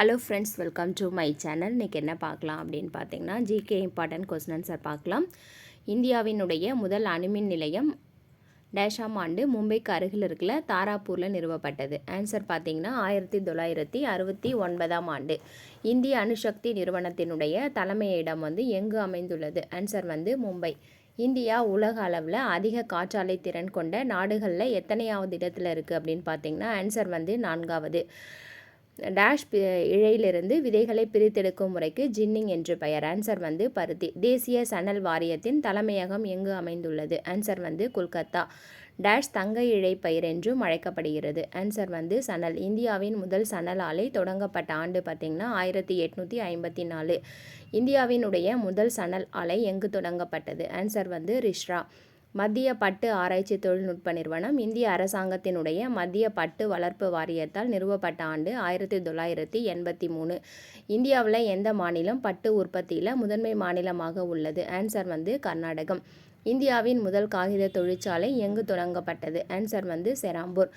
Hello friends welcome to my channel இன்றைக்கி என்ன பார்க்கலாம் அப்படின்னு பார்த்தீங்கன்னா ஜிகே இம்பார்ட்டன்ட் கொஸ்டின் ஆன்சர் பார்க்கலாம். இந்தியாவினுடைய முதல் அணுமின் நிலையம் டேஷாம் ஆண்டு மும்பைக்கு அருகில் இருக்கல தாராப்பூரில் நிறுவப்பட்டது. ஆன்சர் பார்த்தீங்கன்னா ஆயிரத்தி தொள்ளாயிரத்தி அறுபத்தி ஒன்பதாம் ஆண்டு. இந்திய அணுசக்தி நிறுவனத்தினுடைய தலைமையிடம் வந்து எங்கு அமைந்துள்ளது? ஆன்சர் வந்து மும்பை. இந்தியா உலக அளவில் அதிக காற்றாலை திறன் கொண்ட நாடுகளில் எத்தனையாவது இடத்துல இருக்குது அப்படின்னு பார்த்தீங்கன்னா ஆன்சர் வந்து நான்காவது. டேஷ் இழையிலிருந்து விதைகளை பிரித்தெடுக்கும் முறைக்கு ஜின்னிங் என்று பெயர். ஆன்சர் வந்து பருத்தி. தேசிய சணல் வாரியத்தின் தலைமையகம் எங்கு அமைந்துள்ளது? ஆன்சர் வந்து கொல்கத்தா. டேஷ் தங்க இழை பயிர் என்றும் அழைக்கப்படுகிறது. ஆன்சர் வந்து சணல். இந்தியாவின் முதல் சணல் ஆலை தொடங்கப்பட்ட ஆண்டு பார்த்திங்கன்னா ஆயிரத்தி எட்நூற்றி ஐம்பத்தி நாலு. இந்தியாவினுடைய முதல் சணல் ஆலை எங்கு தொடங்கப்பட்டது? ஆன்சர் வந்து ரிஷ்ரா. மத்திய பட்டு ஆராய்ச்சி தொழில்நுட்ப நிறுவனம் இந்திய அரசாங்கத்தினுடைய மத்திய பட்டு வளர்ப்பு வாரியத்தால் நிறுவப்பட்ட ஆண்டு ஆயிரத்தி தொள்ளாயிரத்தி எண்பத்தி மூணு. இந்தியாவில் எந்த மாநிலம் பட்டு உற்பத்தியில் முதன்மை மாநிலமாக உள்ளது? ஆன்சர் வந்து கர்நாடகம். இந்தியாவின் முதல் காகித தொழிற்சாலை எங்கு தொடங்கப்பட்டது? ஆன்சர் வந்து செராம்பூர்.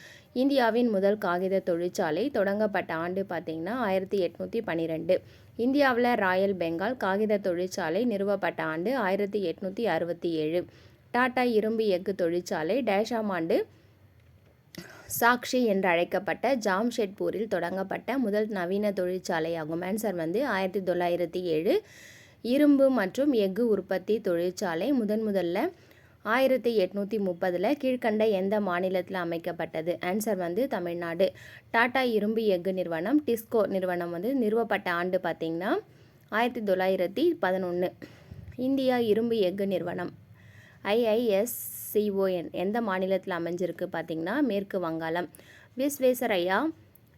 இந்தியாவின் முதல் காகித தொழிற்சாலை தொடங்கப்பட்ட ஆண்டு பார்த்திங்கன்னா ஆயிரத்தி எட்நூற்றி பன்னிரெண்டு இந்தியாவில் ராயல் பெங்கால் காகித தொழிற்சாலை நிறுவப்பட்ட ஆண்டு ஆயிரத்தி எட்நூற்றி அறுபத்தி ஏழு. டாடா இரும்பு எஃகு தொழிற்சாலை டேஷாம் ஆண்டு சாக்ஷி என்று அழைக்கப்பட்ட ஜாம்ஷெட்பூரில் தொடங்கப்பட்ட முதல் நவீன தொழிற்சாலையாகும். ஆன்சர் வந்து ஆயிரத்தி தொள்ளாயிரத்தி ஏழு. இரும்பு மற்றும் எஃகு உற்பத்தி தொழிற்சாலை முதன் முதல்ல ஆயிரத்தி எட்நூற்றி முப்பதில் கீழ்க்கண்ட எந்த மாநிலத்தில் அமைக்கப்பட்டது? ஆன்சர் வந்து தமிழ்நாடு. டாடா இரும்பு எஃகு நிறுவனம் டிஸ்கோ நிறுவனம் வந்து நிறுவப்பட்ட ஆண்டு பார்த்திங்கன்னா ஆயிரத்தி தொள்ளாயிரத்தி பதினொன்று இந்தியா இரும்பு எஃகு நிறுவனம். ஐஐஎஸ்சிஓஎன் எந்த மாநிலத்தில் அமைஞ்சிருக்கு பார்த்தீங்கன்னா மேற்கு வங்காளம். விஸ்வேஸ்வரையா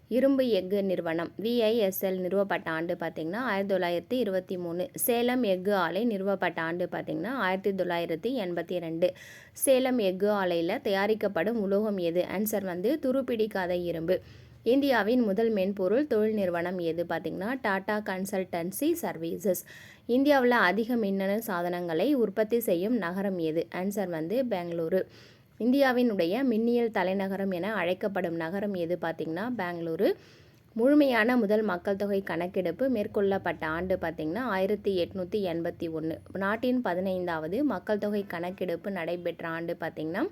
இரும்பு எஃகு நிறுவனம். விஐஎஸ்எல் நிறுவப்பட்ட ஆண்டு பார்த்திங்கன்னா ஆயிரத்தி தொள்ளாயிரத்தி இருபத்தி மூணு. சேலம் எஃகு ஆலை நிறுவப்பட்ட ஆண்டு பார்த்திங்கன்னா ஆயிரத்தி தொள்ளாயிரத்தி எண்பத்தி ரெண்டு. சேலம் எஃகு ஆலையில் தயாரிக்கப்படும் உலோகம் எது? ஆன்சர் வந்து துருப்பிடிக்காத இரும்பு. இந்தியாவின் முதல் மென்பொருள் தொழில் நிறுவனம் எது? பார்த்திங்கன்னா டாடா கன்சல்டன்சி சர்வீசஸ். இந்தியாவில் அதிக மின்னணு சாதனங்களை உற்பத்தி செய்யும் நகரம் எது? ஆன்சர் வந்து பெங்களூரு. இந்தியாவினுடைய மின்னியல் தலைநகரம் என அழைக்கப்படும் நகரம் எது பார்த்திங்கன்னா பெங்களூரு. முழுமையான முதல் மக்கள் தொகை கணக்கெடுப்பு மேற்கொள்ளப்பட்ட ஆண்டு பார்த்திங்கன்னா ஆயிரத்தி எட்நூற்றி எண்பத்தி ஒன்று நாட்டின் பதினைந்தாவது மக்கள் தொகை கணக்கெடுப்பு நடைபெற்ற ஆண்டு பார்த்திங்கன்னா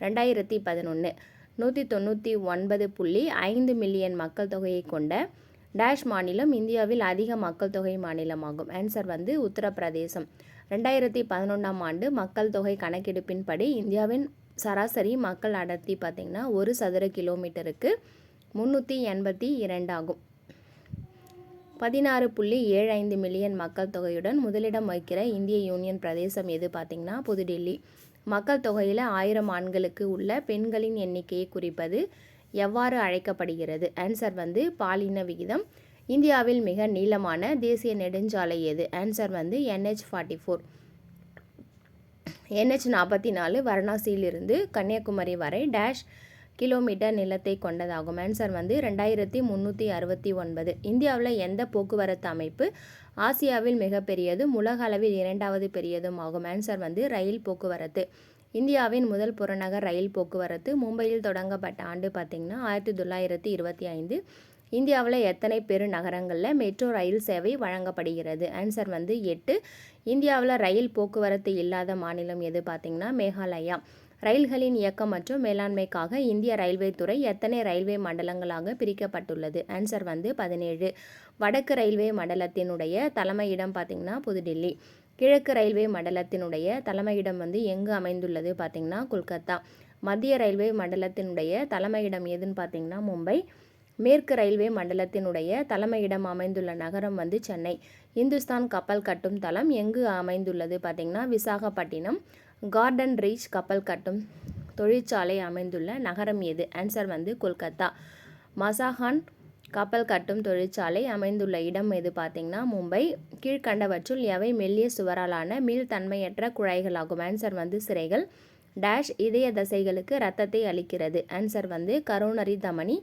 ரெண்டாயிரத்தி பதினொன்று நூற்றி தொண்ணூற்றி ஒன்பது புள்ளி ஐந்து மில்லியன் மக்கள் தொகையை கொண்ட டேஷ் மாநிலம் இந்தியாவில் அதிக மக்கள் தொகை மாநிலமாகும். ஆன்சர் வந்து உத்தரப்பிரதேசம். ரெண்டாயிரத்தி பதினொன்றாம் ஆண்டு மக்கள் தொகை கணக்கெடுப்பின்படி இந்தியாவின் சராசரி மக்கள் அடர்த்தி பார்த்திங்கன்னா ஒரு சதுர கிலோமீட்டருக்கு முந்நூற்றி எண்பத்தி இரண்டாகும். பதினாறு புள்ளி ஏழு ஐந்து மில்லியன் மக்கள் தொகையுடன் முதலிடம் வகிக்கிற இந்திய யூனியன் பிரதேசம் எது பார்த்திங்கன்னா புதுடில்லி. மக்கள் தொகையில் ஆயிரம் ஆண்களுக்கு உள்ள பெண்களின் எண்ணிக்கையை குறிப்பது எவ்வாறு அழைக்கப்படுகிறது? ஆன்சர் வந்து பாலின விகிதம். இந்தியாவில் மிக நீளமான தேசிய நெடுஞ்சாலை எது? ஆன்சர் வந்து என்ஹெச் ஃபார்ட்டி ஃபோர் என்ஹெச் நாற்பத்தி நாலு வாரணாசியிலிருந்து கன்னியாகுமரி வரை டேஷ் கிலோமீட்டர் நிலத்தை கொண்டதாகும். ஆன்சர் வந்து ரெண்டாயிரத்தி முந்நூற்றி அறுபத்தி ஒன்பது. இந்தியாவில் எந்த போக்குவரத்து அமைப்பு ஆசியாவில் மிகப்பெரியதும் உலக அளவில் இரண்டாவது பெரியதும் ஆகும். ஆன்சர் வந்து ரயில் போக்குவரத்து. இந்தியாவின் முதல் புறநகர் ரயில் போக்குவரத்து மும்பையில் தொடங்கப்பட்ட ஆண்டு பார்த்திங்கன்னா ஆயிரத்தி தொள்ளாயிரத்தி இருபத்தி ஐந்து. இந்தியாவில் எத்தனை பெரு நகரங்களில் மெட்ரோ ரயில் சேவை வழங்கப்படுகிறது? ஆன்சர் வந்து எட்டு. இந்தியாவில் ரயில் போக்குவரத்து இல்லாத மாநிலம் எது பார்த்திங்கன்னா மேகாலயா. ரயில்களின் இயக்கம் மற்றும் மேலாண்மைக்காக இந்திய ரயில்வே துறை எத்தனை ரயில்வே மண்டலங்களாக பிரிக்கப்பட்டுள்ளது? ஆன்சர் வந்து பதினேழு. வடக்கு ரயில்வே மண்டலத்தினுடைய தலைமையிடம் பார்த்திங்கன்னா புதுடில்லி. கிழக்கு ரயில்வே மண்டலத்தினுடைய தலைமையிடம் வந்து எங்கு அமைந்துள்ளது பார்த்திங்கன்னா கொல்கத்தா. மத்திய ரயில்வே மண்டலத்தினுடைய தலைமையிடம் எதுன்னு பார்த்திங்கன்னா மும்பை. மேற்கு ரயில்வே மண்டலத்தினுடைய தலைமையிடம் அமைந்துள்ள நகரம் வந்து சென்னை. இந்துஸ்தான் கப்பல் கட்டும் தளம் எங்கு அமைந்துள்ளது பார்த்திங்கன்னா விசாகப்பட்டினம். கார்டன் ரீச் கப்பல் கட்டும் தொழிற்சாலை அமைந்துள்ள நகரம் எது? ஆன்சர் வந்து கொல்கத்தா. மசாஹான் கப்பல் கட்டும் தொழிற்சாலை அமைந்துள்ள இடம் எது பார்த்திங்கன்னா மும்பை. கீழ்கண்டவற்றுள் எவை? மெல்லிய சுவராலான மீள்தன்மையற்ற குழாய்களாகும். ஆன்சர் வந்து சிறைகள். டேஷ் இதய தசைகளுக்கு இரத்தத்தை அளிக்கிறது. ஆன்சர் வந்து கரோனரி தமனி.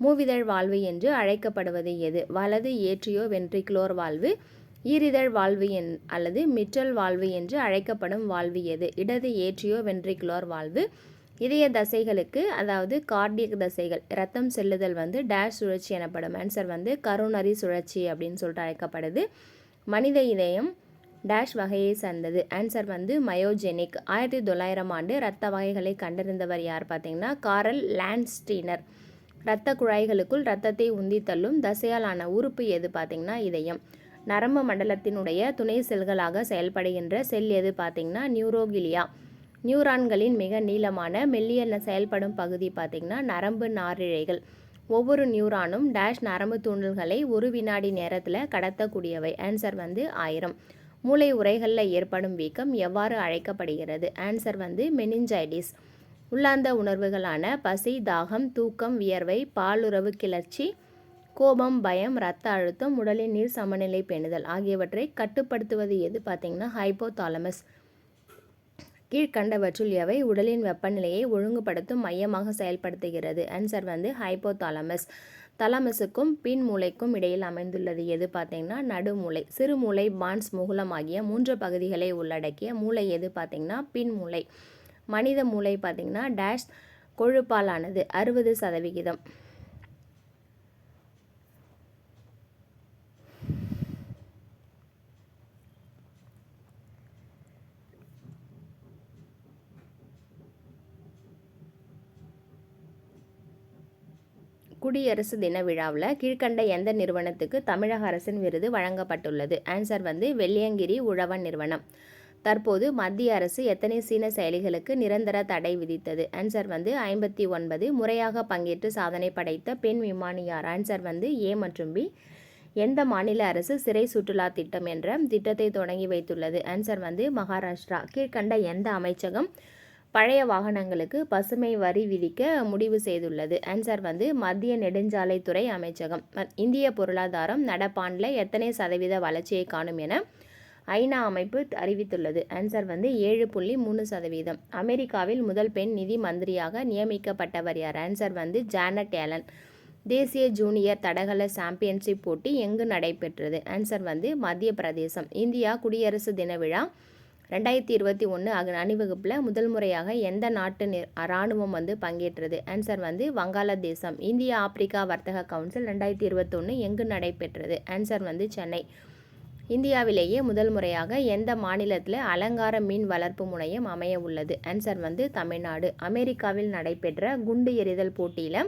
மூவிதழ் வாழ்வு என்று அழைக்கப்படுவது எது? வலது ஏற்றியோ வென்ட்ரிக்ளோர் வாழ்வு. ஈரிதழ் வாழ்வு என் அல்லது மிற்றல் வாழ்வு என்று அழைக்கப்படும் வாழ்வு எது? இடது ஏற்றியோ வென்ட்ரிகுலர் வாழ்வு. இதய தசைகளுக்கு அதாவது கார்டியக் தசைகள் ரத்தம் செல்லுதல் வந்து டேஷ் சுழற்சி எனப்படும். ஆன்சர் வந்து கரோனரி சுழற்சி அப்படின்னு சொல்லிட்டு அழைக்கப்படுது. மனித இதயம் டேஷ் வகையை சார்ந்தது. ஆன்சர் வந்து மயோஜெனிக். ஆயிரத்தி தொள்ளாயிரம் ஆண்டு இரத்த வகைகளை கண்டறிந்தவர் யார் பார்த்தீங்கன்னா காரல் லேண்ட்ஸ்டீனர் இரத்த குழாய்களுக்குள் இரத்தத்தை உந்தி தள்ளும் தசையால் ஆன உறுப்பு எது பார்த்தீங்கன்னா இதயம். நரம்பு மண்டலத்தினுடைய துணை செல்களாக செயல்படுகின்ற செல் எது பார்த்தீங்கன்னா நியூரோகிலியா. நியூரான்களின் மிக நீளமான மெல்லிய செயல்படும் பகுதி பார்த்திங்கன்னா நரம்பு நாரிழைகள். ஒவ்வொரு நியூரானும் டேஷ் நரம்பு தூண்டல்களை ஒரு வினாடி நேரத்தில் கடத்தக்கூடியவை. ஆன்சர் வந்து ஆயிரம். மூளை உரைகளில் ஏற்படும் வீக்கம் எவ்வாறு அழைக்கப்படுகிறது? ஆன்சர் வந்து மெனிஞ்சைடிஸ் உள்ளார்ந்த உணர்வுகளான பசி தாகம் தூக்கம் வியர்வை பாலுறவு கிளர்ச்சி கோபம் பயம் ரத்த அழுத்தம் உடலின் நீர் சமநிலை பேணுதல் ஆகியவற்றை கட்டுப்படுத்துவது எது பார்த்திங்கன்னா ஹைப்போதாலமஸ் கீழ்கண்டவற்றுள் எவை? உடலின் வெப்பநிலையை ஒழுங்குபடுத்தும் மையமாக செயல்படுத்துகிறது. ஆன்சர் வந்து ஹைப்போதாலமஸ் தலமஸுக்கும் பின் மூளைக்கும் இடையில் அமைந்துள்ளது எது பார்த்தீங்கன்னா நடுமூளை. சிறுமூளை பான்ஸ் முகுலம் ஆகிய மூன்று பகுதிகளை உள்ளடக்கிய மூளை எது பார்த்தீங்கன்னா பின் மூளை. மனித மூளை பார்த்திங்கன்னா டேஷ் கொழுப்பாலானது அறுபது சதவிகிதம். குடியரசு தின விழாவில் கீழ்கண்ட எந்த நிறுவனத்துக்கு தமிழக அரசின் விருது வழங்கப்பட்டுள்ளது? ஆன்சர் வந்து வெள்ளியங்கிரி உழவன் நிறுவனம். தற்போது மத்திய அரசு எத்தனை சீன செயலிகளுக்கு நிரந்தர தடை விதித்தது? ஆன்சர் வந்து ஐம்பத்தி ஒன்பது. முறையாக பங்கேற்று சாதனை படைத்த பெண் விமானியார். ஆன்சர் வந்து ஏ மற்றும் பி. எந்த மாநில அரசு சிறை சுற்றுலா திட்டம் என்ற திட்டத்தை தொடங்கி வைத்துள்ளது? ஆன்சர் வந்து மகாராஷ்டிரா. கீழ்கண்ட எந்த அமைச்சகம் பழைய வாகனங்களுக்கு பசுமை வரி விதிக்க முடிவு செய்துள்ளது. ஆன்சர் வந்து மத்திய நெடுஞ்சாலைத்துறை அமைச்சகம். இந்திய பொருளாதாரம் நடப்பாண்டில் எத்தனை சதவீத வளர்ச்சியை காணும் என ஐநா அமைப்பு அறிவித்துள்ளது. ஆன்சர் வந்து ஏழு புள்ளி மூணு சதவீதம். அமெரிக்காவில் முதல் பெண் நிதி மந்திரியாக நியமிக்கப்பட்டவர் யார்? ஆன்சர் வந்து ஜானட் ஏலன். தேசிய ஜூனியர் தடகள சாம்பியன்ஷிப் போட்டி எங்கு நடைபெற்றது? ஆன்சர் வந்து மத்திய பிரதேசம் இந்தியா குடியரசு தின விழா ரெண்டாயிரத்தி இருபத்தி ஒன்று அணிவகுப்பில் முதல் முறையாக எந்த நாட்டு இராணுவம் வந்து பங்கேற்றது? ஆன்சர் வந்து வங்காளதேசம். இந்திய ஆப்பிரிக்கா வர்த்தக கவுன்சில் ரெண்டாயிரத்தி இருபத்தொன்று எங்கு நடைபெற்றது? ஆன்சர் வந்து சென்னை. இந்தியாவிலேயே முதல் முறையாக எந்த மாநிலத்தில் அலங்கார மீன் வளர்ப்பு முனையம் அமைய உள்ளது? ஆன்சர் வந்து தமிழ்நாடு. அமெரிக்காவில் நடைபெற்ற குண்டு எறிதல் போட்டியில்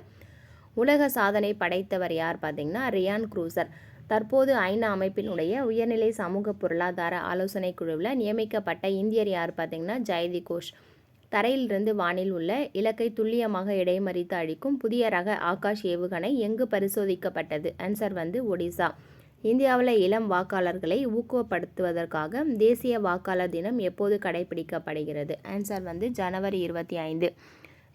உலக சாதனை படைத்தவர் யார் பார்த்தீங்கன்னா ரியான் குரூசர். தற்போது ஐநா அமைப்பினுடைய உயர்நிலை சமூக பொருளாதார ஆலோசனை குழுவில் நியமிக்கப்பட்ட இந்தியர் யார் பார்த்தீங்கன்னா ஜெயதி கோஷ். தரையிலிருந்து வானில் உள்ள இலக்கை துல்லியமாக இடைமறித்து அழிக்கும் புதிய ரக ஆகாஷ் ஏவுகணை எங்கு பரிசோதிக்கப்பட்டது? ஆன்சர் வந்து ஒடிசா. இந்தியாவில் இளம் வாக்காளர்களை ஊக்குவப்படுத்துவதற்காக தேசிய வாக்காளர் தினம் எப்போது கடைபிடிக்கப்படுகிறது? ஆன்சர் வந்து ஜனவரி இருபத்தி ஐந்து.